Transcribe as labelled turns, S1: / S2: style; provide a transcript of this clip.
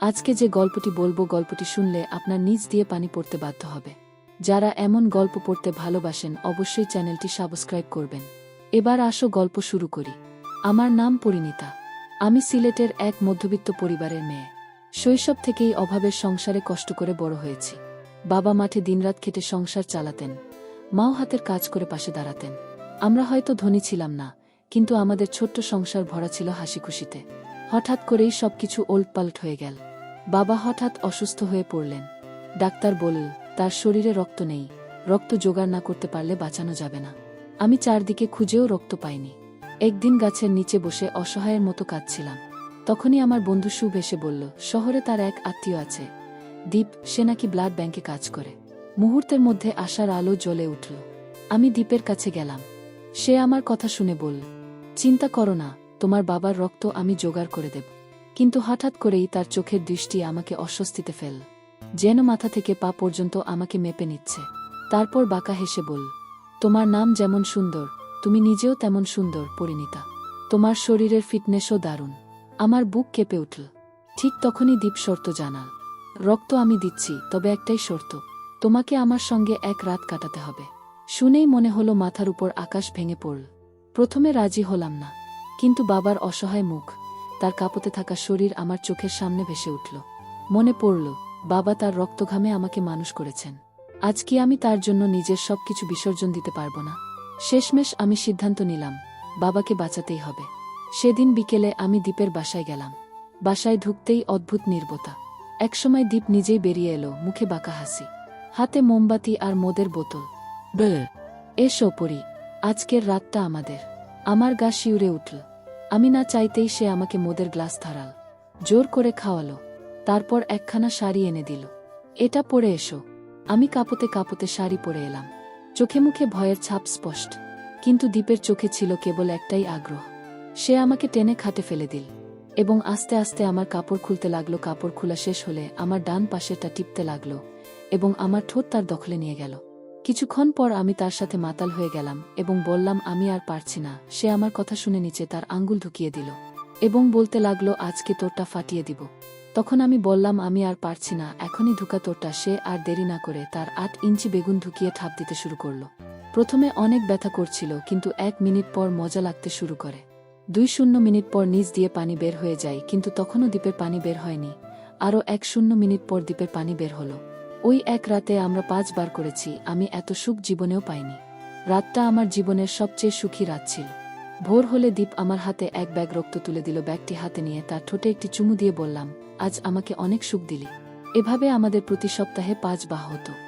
S1: আজকে যে গল্পটি বলব গল্পটি শুনলে আপনার নিজ দিয়ে পানি পড়তে বাধ্য হবে। যারা এমন গল্প পড়তে ভালোবাসেন অবশ্যই চ্যানেলটি সাবস্ক্রাইব করবেন। এবার আসো গল্প শুরু করি। আমার নাম পরিণীতা। আমি সিলেটের এক মধ্যবিত্ত পরিবারের মেয়ে। শৈশব থেকেই অভাবের সংসারে কষ্ট করে বড় হয়েছি। বাবা মাঠে দিনরাত খেটে সংসার চালাতেন। মাও হাতের কাজ করে পাশে দাঁড়াতেন। আমরা হয়তো ধনী ছিলাম না, কিন্তু আমাদের ছোট্ট সংসার ভরা ছিল হাসি খুশিতে হঠাৎ করেই সবকিছু ওল্টপাল্ট হয়ে গেল। বাবা হঠাৎ অসুস্থ হয়ে পড়লেন। ডাক্তার বলল, তার শরীরে রক্ত নেই। রক্ত জোগাড় না করতে পারলে বাঁচানো যাবে না। আমি চারদিকে খুঁজেও রক্ত পাইনি। একদিন গাছের নিচে বসে অসহায়ের মতো কাঁদছিলাম। তখনই আমার বন্ধু শুভ এসে বলল, শহরে তার এক আত্মীয় আছে। দীপ, সে নাকি ব্লাড ব্যাংকে কাজ করে। মুহূর্তের মধ্যে আশার আলো জ্বলে উঠল। আমি দীপের কাছে গেলাম। সে আমার কথা শুনে বলল, চিন্তা করো না, তোমার বাবার রক্ত আমি জোগাড় করে দেব। কিন্তু হঠাৎ করেই তার চোখের দৃষ্টি আমাকে অস্বস্তিতে ফেল, যেন মাথা থেকে পা পর্যন্ত আমাকে মেপে নিচ্ছে। তারপর বাঁকা হেসে বল, তোমার নাম যেমন সুন্দর, তুমি নিজেও তেমন সুন্দর, পরিণীতা। তোমার শরীরের ফিটনেসও দারুণ। আমার বুক কেঁপে উঠল। ঠিক তখনই দীপ শর্ত জানাল, রক্ত আমি দিচ্ছি, তবে একটাই শর্ত, তোমাকে আমার সঙ্গে এক রাত কাটাতে হবে। শুনেই মনে হলো মাথার উপর আকাশ ভেঙে পড়ল। প্রথমে রাজি হলাম না, কিন্তু বাবার অসহায় মুখ তার কাঁপতে থাকা শরীর আমার চোখের সামনে ভেসে উঠল। মনে পড়ল বাবা তার রক্তঘামে আমাকে মানুষ করেছেন। আজ কি আমি তার জন্য নিজের সবকিছু বিসর্জন দিতে পারব না? শেষমেশ আমি সিদ্ধান্ত নিলাম বাবাকে বাঁচাতেই হবে। সেদিন বিকেলে আমি দ্বীপের বাসায় গেলাম। বাসায় ঢুকতেই অদ্ভুত নির্বতা। একসময় দ্বীপ নিজেই বেরিয়ে এলো মুখে বাঁকা হাসি। হাতে মোমবাতি আর মোদের বোতল। এসো পরি আজকের রাতটা আমাদের। আমার গা শিউরে উঠল। আমি না চাইতেই সে আমাকে মদের গ্লাস ধারাল। জোর করে খাওয়ালো। তারপর একখানা শাড়ি এনে দিল। এটা পরে এসো। আমি কাপতে কাপতে শাড়ি পরে এলাম। চোখে মুখে ভয়ের ছাপ স্পষ্ট, কিন্তু দ্বীপের চোখে ছিল কেবল একটাই আগ্রহ। সে আমাকে টেনে খাটে ফেলে দিল এবং আস্তে আস্তে আমার কাপড় খুলতে লাগল। কাপড় খোলা শেষ হলে আমার ডান পাশেরটা টিপতে লাগল এবং আমার ঠোঁট তার দখলে নিয়ে গেল। কিছুক্ষণ পর আমি তার সাথে মাতাল হয়ে গেলাম এবং বললাম, আমি আর পারছি না। সে আমার কথা শুনে নিচে তার আঙ্গুল ঢুকিয়ে দিল এবং বলতে লাগল, আজকে তোরটা ফাটিয়ে দিব। তখন আমি বললাম, আমি আর পারছি না। এখনই ঢুকা তোরটা। সে আর দেরি না করে তার আট ইঞ্চি বেগুন ঢুকিয়ে ঠাপ দিতে শুরু করল। প্রথমে অনেক ব্যথা করছিল, কিন্তু এক মিনিট পর মজা লাগতে শুরু করে। দুই শূন্য মিনিট পর নিচ দিয়ে পানি বের হয়ে যায়, কিন্তু তখনও দ্বীপের পানি বের হয়নি। আরও এক শূন্য মিনিট পর দ্বীপের পানি বের হলো। ওই এক রাতে আমরা পাঁচবার করেছি, আমি এত সুখ জীবনেও পাইনি। রাতটা আমার জীবনের সবচেয়ে সুখী রাত ছিল। ভোর হলে দীপ আমার হাতে এক ব্যাগ রক্ত তুলে দিল, ব্যাগটি হাতে নিয়ে তার ঠোঁটে একটি চুমু দিয়ে বললাম, আজ আমাকে অনেক সুখ দিলি। এভাবে আমাদের প্রতি সপ্তাহে পাঁচ বাহ হতো।